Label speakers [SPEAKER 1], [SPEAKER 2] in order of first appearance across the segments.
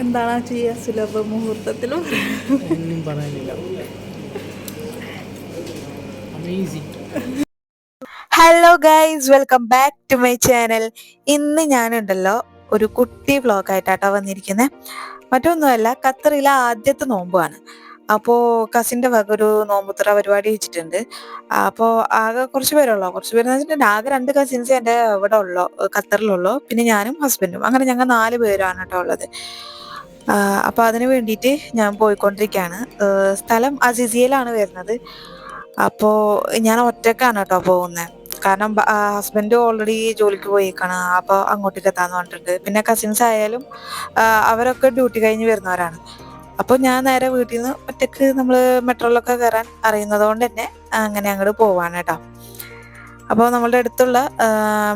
[SPEAKER 1] എന്താണ് ചെയ്യുക സുലഭ മുഹൂർത്തത്തിലും?
[SPEAKER 2] ഒന്നും പറയാനില്ല.
[SPEAKER 1] Hello guys welcome back to my channel ഇന്ന് ഞാനുണ്ടല്ലോ ഒരു കുട്ടി വ്ളോഗായിട്ടാട്ടോ വന്നിരിക്കുന്നത് മറ്റൊന്നുമല്ല ഖത്തറിലെ ആദ്യത്തെ നോമ്പാണ് അപ്പോൾ കസിന്റെ വക ഒരു നോമ്പുത്ര പരിപാടി വെച്ചിട്ടുണ്ട്. അപ്പോൾ ആകെ കുറച്ച് പേരുള്ളൂ? കുറച്ച് പേരെന്ന് വെച്ചിട്ടുണ്ടെങ്കിൽ ആകെ രണ്ട് കസിൻസ് എന്റെ ഇവിടെ ഉള്ളോ? ഖത്തറിലുള്ളൂ. പിന്നെ ഞാനും ഹസ്ബൻഡും അങ്ങനെ ഞങ്ങൾ നാല് പേരാണ് കേട്ടോ ഉള്ളത്. അപ്പോൾ അതിന് വേണ്ടിയിട്ട് ഞാൻ പോയിക്കൊണ്ടിരിക്കുകയാണ്. സ്ഥലം അസിസിയയിലാണ് വരുന്നത്. അപ്പോൾ ഞാൻ ഒറ്റക്കാണ് കേട്ടോ പോകുന്നത്. കാരണം ഹസ്ബൻഡ് ഓൾറെഡി ജോലിക്ക് പോയിക്കാണ്. അപ്പോൾ അങ്ങോട്ടേക്ക് എത്താന്ന് പറഞ്ഞിട്ടുണ്ട്. പിന്നെ കസിൻസ് ആയാലും അവരൊക്കെ ഡ്യൂട്ടി കഴിഞ്ഞ് വരുന്നവരാണ്. അപ്പോൾ ഞാൻ നേരെ വീട്ടിൽ നിന്ന് ഒറ്റയ്ക്ക് നമ്മൾ മെട്രോയിലൊക്കെ കയറാൻ അറിയുന്നത് കൊണ്ട് തന്നെ അങ്ങനെ അങ്ങോട്ട് പോവാണ് കേട്ടോ അപ്പോൾ നമ്മളുടെ അടുത്തുള്ള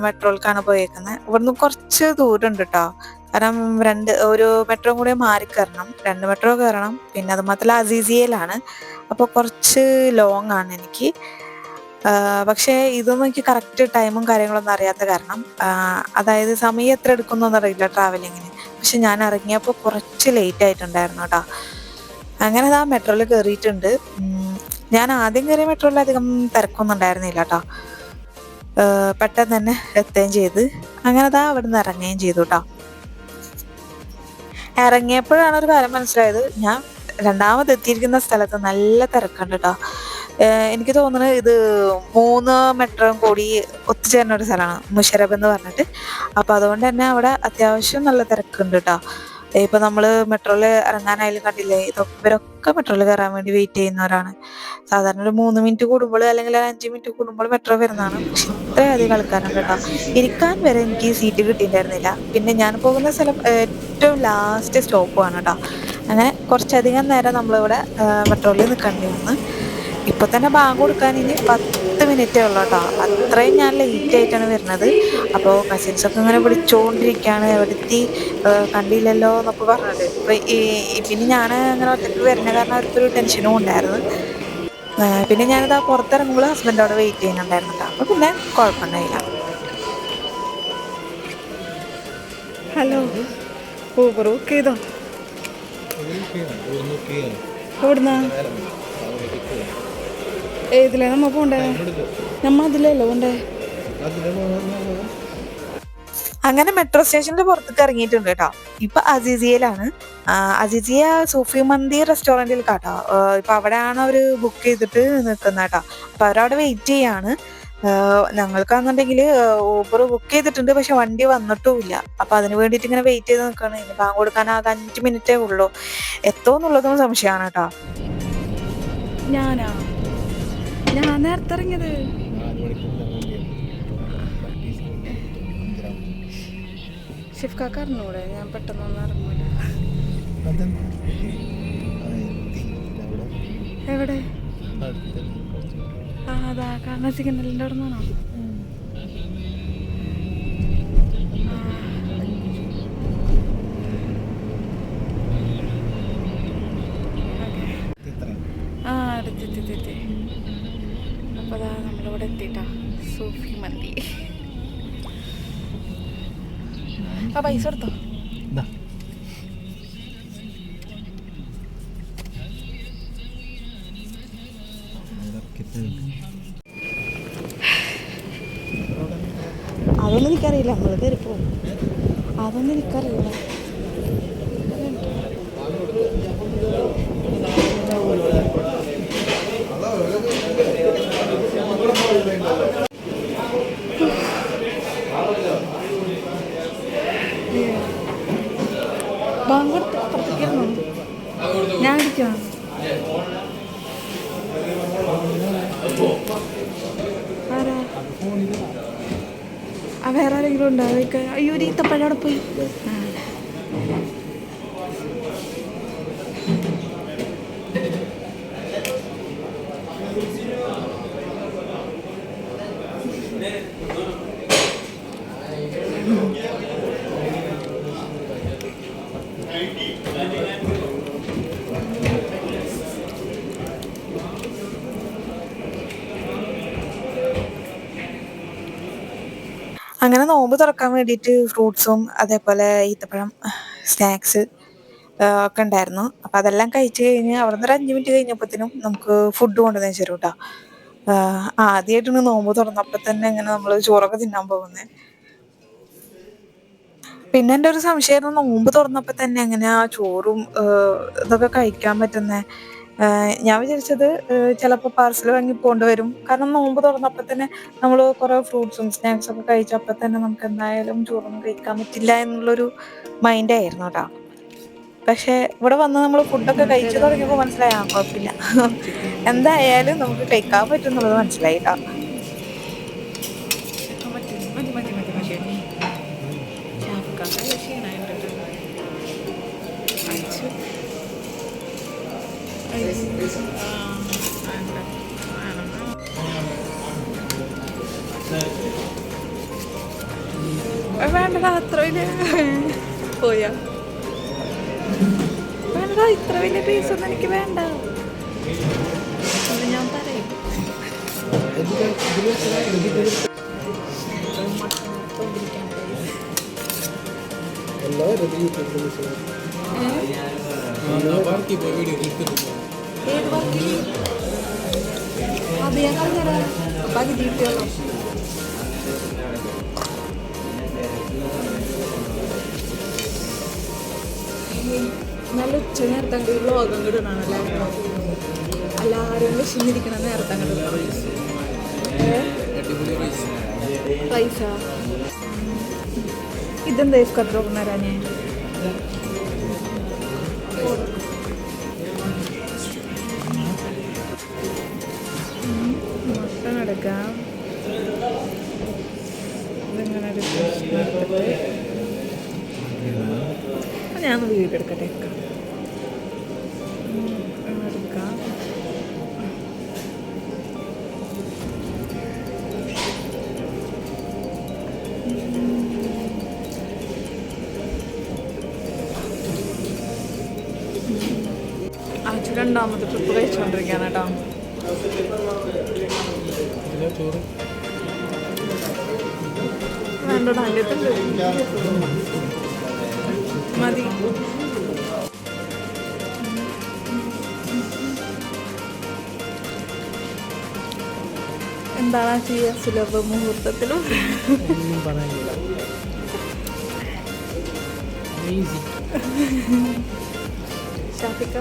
[SPEAKER 1] മെട്രോയിലേക്കാണ് പോയേക്കുന്നത് ഇവിടുന്ന് കുറച്ച് ദൂരം ഉണ്ട് കേട്ടോ കാരണം രണ്ട് ഒരു മെട്രോ കൂടി മാറി കയറണം രണ്ട് മെട്രോ കയറണം പിന്നെ അത് മാത്രമല്ല അസീസിയയിലാണ് അപ്പോൾ കുറച്ച് ലോങ് ആണ് എനിക്ക്. പക്ഷേ ഇതൊന്നും എനിക്ക് കറക്റ്റ് ടൈമും കാര്യങ്ങളൊന്നും അറിയാത്ത കാരണം അതായത് സമയം എത്ര എടുക്കുന്നു അറിയില്ല ട്രാവലിങ്ങിന്. പക്ഷെ ഞാൻ ഇറങ്ങിയപ്പോൾ കുറച്ച് ലേറ്റ് ആയിട്ടുണ്ടായിരുന്നു കേട്ടോ അങ്ങനെ ആ മെട്രോയിൽ കയറിയിട്ടുണ്ട് ഞാൻ ആദ്യം കയറിയ മെട്രോയിൽ അധികം തിരക്കൊന്നും ഉണ്ടായിരുന്നില്ല കേട്ടോ പെട്ടെന്ന് തന്നെ എത്തുകയും ചെയ്ത്. അങ്ങനെ താ അവിടെ നിന്ന് ഇറങ്ങുകയും ചെയ്തു കേട്ടോ ഇറങ്ങിയപ്പോഴാണ് ഒരു കാര്യം മനസ്സിലായത്. ഞാൻ രണ്ടാമത് എത്തിയിരിക്കുന്ന സ്ഥലത്ത് നല്ല തിരക്കുണ്ട് കേട്ടോ എനിക്ക് തോന്നുന്നത് ഇത് മൂന്ന് മെട്രോ കൂടി ഒത്തുചേരുന്ന ഒരു സ്ഥലമാണ്. മുഷറബ് എന്ന് പറഞ്ഞിട്ട്. അപ്പോൾ അതുകൊണ്ട് തന്നെ അവിടെ അത്യാവശ്യം നല്ല തിരക്കുണ്ട് കേട്ടോ ഇപ്പൊ നമ്മൾ മെട്രോയിൽ ഇറങ്ങാനായാലും കണ്ടില്ലേ ഇതൊക്കെ ഇവരൊക്കെ മെട്രോയിൽ കയറാൻ വേണ്ടി വെയിറ്റ് ചെയ്യുന്നവരാണ്. സാധാരണ ഒരു മൂന്ന് മിനിറ്റ് കൂടുമ്പോൾ അല്ലെങ്കിൽ ഒരു അഞ്ച് മിനിറ്റ് കൂടുമ്പോൾ മെട്രോ വരുന്നതാണ്. പക്ഷെ ഇത്രയധികം ആൾക്കാരുണ്ട് കേട്ടോ ഇരിക്കാൻ വരെ എനിക്ക് സീറ്റ് കിട്ടിയിട്ടുണ്ടായിരുന്നില്ല. പിന്നെ ഞാൻ പോകുന്ന സ്ഥലം ഏറ്റവും ലാസ്റ്റ് സ്റ്റോപ്പുമാണ് കേട്ടോ അങ്ങനെ കുറച്ചധികം നേരം നമ്മളിവിടെ മെട്രോയിൽ നിൽക്കേണ്ടി വന്ന്. ഇപ്പൊ തന്നെ ബാങ്ക് കൊടുക്കാൻ ഇനി പത്ത് മിനിറ്റേ ഉള്ളൂ കേട്ടോ അത്രയും ഞാൻ ലേറ്റ് ആയിട്ടാണ് വരുന്നത്. അപ്പോൾ കസിൻസ് ഒക്കെ ഇങ്ങനെ വിളിച്ചുകൊണ്ടിരിക്കുകയാണ് എവിടെത്തി? കണ്ടില്ലല്ലോ എന്നൊക്കെ പറഞ്ഞത് ഇപ്പൊ ഈ പിന്നെ ഞാൻ അങ്ങനെ ഒറ്റയ്ക്ക് വരുന്ന കാരണം അവർക്കൊരു ടെൻഷനും ഉണ്ടായിരുന്നു. പിന്നെ ഞാനിത് ആ പുറത്തിറങ്ങുമ്പോൾ ഹസ്ബൻഡ് അവിടെ വെയിറ്റ് ചെയ്യുന്നുണ്ടായിരുന്നു കേട്ടോ അപ്പോൾ പിന്നെ കുഴപ്പമുണ്ടായില്ല ഹലോ ഊബർ ബുക്ക് ചെയ്തോ? എവിടുന്നാ? ഏതിലേ നമ്മ പോണ്ടേ? നമ്മ അതിലല്ലോ പോണ്ടേ? അങ്ങനെ മെട്രോ സ്റ്റേഷന്റെ പുറത്തേക്ക് ഇറങ്ങിയിട്ടുണ്ട് കേട്ടോ. ഇപ്പൊ അസിസിയയിലാണ്. അസിസിയ സൂഫി മന്തി റെസ്റ്റോറന്റിൽ കേട്ടോ. ഇപ്പൊ അവിടെയാണ് അവർ ബുക്ക് ചെയ്തിട്ട് നിൽക്കുന്നത് കേട്ടോ. അപ്പൊ അവരവിടെ വെയിറ്റ് ചെയ്യാണ്. ഞങ്ങൾക്കാണെന്നുണ്ടെങ്കിൽ ഊബർ ബുക്ക് ചെയ്തിട്ടുണ്ട് പക്ഷെ വണ്ടി വന്നിട്ടുമില്ല. അപ്പൊ അതിന് വേണ്ടിയിട്ട് ഇങ്ങനെ വെയിറ്റ് ചെയ്ത് നിൽക്കുകയാണ് ഇനി ബാങ്ക് കൊടുക്കാൻ ആകെ അഞ്ച് മിനിറ്റേ ഉള്ളൂ. എത്തോന്നുള്ളതും സംശയമാണ് കേട്ടോ. ഞാനാ? ഞാൻ നേരത്തെ ഇറങ്ങിയത്. ഷിഫ്കാക്ക് അറിഞ്ഞൂടെ ഞാൻ പെട്ടെന്നൊന്നും ഇറങ്ങൂല എവിടെ? ആ അതാ. കാരണം സിഗ്നലിന്റെ അവിടെ നിന്നാണോ എത്തിയിട്ടാ സൂഫി മന്തി. ആ പൈസ കൊടുത്തോ? അതൊന്നും എനിക്കറിയില്ല. നമ്മൾ കയറിപ്പോ അതൊന്നും എനിക്കറിയില്ല. Thank കൊടുത്ത് വേറെ ആരെങ്കിലും ഉണ്ടോ? അതൊക്കെ അയ്യോ ഒരു ഈത്തപ്പഴം അവിടെ പോയി. നോമ്പ് തുറക്കാൻ വേണ്ടിയിട്ട് ഫ്രൂട്ട്സും അതേപോലെ ഈത്തപ്പഴം സ്നാക്സ് ഒക്കെ ഉണ്ടായിരുന്നു. അപ്പം അതെല്ലാം കഴിച്ച് കഴിഞ്ഞ് അവിടെ നിന്ന് ഒരു അഞ്ച് മിനിറ്റ് കഴിഞ്ഞപ്പോഴത്തേനും നമുക്ക് ഫുഡ് കൊണ്ടുവന്ന് വെച്ചു കേട്ടോ ആദ്യമായിട്ടാണ് നോമ്പ് തുറന്നപ്പോൾ തന്നെ ഇങ്ങനെ നമ്മൾ ചോറൊക്കെ തിന്നാൻ പോകുന്നത് പിന്നെ എന്റെ ഒരു സംശയമായിരുന്നു നോമ്പ് തുറന്നപ്പോൾ തന്നെ എങ്ങനെയാ ചോറും ഇതൊക്കെ കഴിക്കാൻ പറ്റുന്നത് ഞാൻ വിചാരിച്ചത് ചിലപ്പോൾ പാർസൽ വാങ്ങി പോകേണ്ടി വരും. കാരണം നോമ്പ് തുറന്നപ്പോൾ തന്നെ നമ്മൾ കുറേ ഫ്രൂട്ട്സും സ്നാക്സും ഒക്കെ കഴിച്ചപ്പോൾ തന്നെ നമുക്ക് എന്തായാലും ചോറൊന്നും കഴിക്കാൻ പറ്റില്ല എന്നുള്ളൊരു മൈൻഡായിരുന്നു കേട്ടോ പക്ഷെ ഇവിടെ വന്ന് നമ്മൾ ഫുഡൊക്കെ കഴിച്ചു തുടങ്ങിയപ്പോൾ മനസ്സിലായി ആ കുഴപ്പമില്ല. എന്തായാലും നമുക്ക് കഴിക്കാൻ പറ്റും എന്നുള്ളത് മനസ്സിലായി കേട്ടോ വേണ്ടടാ അത്ര വലിയ പോയാ. വേണ്ടടാ ഇത്ര വലിയ പീസ് ഒന്നും എനിക്ക് വേണ്ട. ഞാൻ പറയും. അത് ഞാൻ പറഞ്ഞുതരാം. പകുതി കിട്ടിയല്ലോ ഉച്ച നേരത്തെ അങ്ങോട്ട് അങ്ങോട്ട് ഇടണല്ലേ എല്ലാവരും വിശന്നിരിക്കണ
[SPEAKER 2] റൈസാ
[SPEAKER 1] ഇതെന്താ മട്ടൺ എടുത്തിട്ട് ആ, ഞാൻ എടുക്കട്ടെ എടുക്കാം ആഴ്ച രണ്ടാമത്തെ ട്രിപ്പ് കഴിച്ചുകൊണ്ടിരിക്കുകയാണ് കേട്ടോ. വേണ്ടടാ എന്റെ മതി. എന്താണ് ചെയ്യുക? സുലഭ മുഹൂർത്തത്തിലും.
[SPEAKER 2] ഒന്നും പറയാനില്ല.
[SPEAKER 1] ഷാഫിക്ക?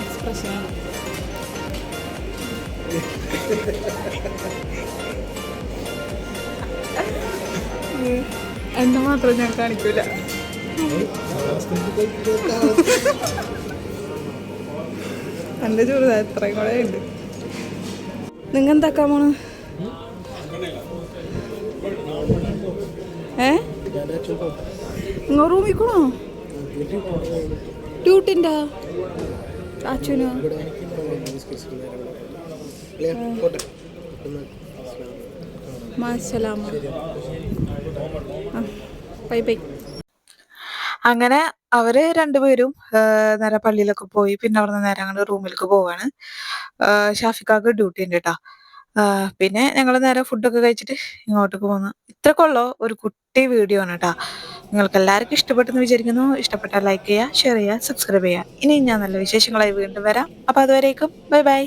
[SPEAKER 1] എക്സ്പ്രഷൻ എന്നെ മാത്രം ഞാൻ കാണിക്കൂല. എന്റെ ചൂട് എത്രയും കൂടെ ഉണ്ട്. നിങ്ങൾ എന്താക്കാൻ പോണ? ഏ? നിങ്ങൾ റൂമിൽ കൂണോ ഡ്യൂട്ടിന്റെ അച്ഛനോ? മാസലാമ ബൈ ബൈ. അങ്ങനെ അവർ രണ്ടുപേരും നേരെ പള്ളിയിലൊക്കെ പോയി പിന്നെ അവിടെ നേരെ അങ്ങോട്ട് റൂമിലേക്ക് പോവാണ്. ഷാഫിക്കാക്ക് ഡ്യൂട്ടി ഉണ്ട് കേട്ടോ പിന്നെ ഞങ്ങൾ നേരെ ഫുഡൊക്കെ കഴിച്ചിട്ട് ഇങ്ങോട്ടേക്ക് പോന്നു. ഇത്രക്കുള്ളോ ഒരു കുട്ടി വീഡിയോ ആണ് കേട്ടോ നിങ്ങൾക്ക് എല്ലാവർക്കും ഇഷ്ടപ്പെട്ടെന്ന് വിചാരിക്കുന്നു. ഇഷ്ടപ്പെട്ടാൽ ലൈക്ക് ചെയ്യുക ഷെയർ ചെയ്യുക സബ്സ്ക്രൈബ് ചെയ്യുക. ഇനി ഞാൻ നല്ല വിശേഷങ്ങളായി വീണ്ടും വരാം. അപ്പോൾ അതുവരേക്കും. Bye bye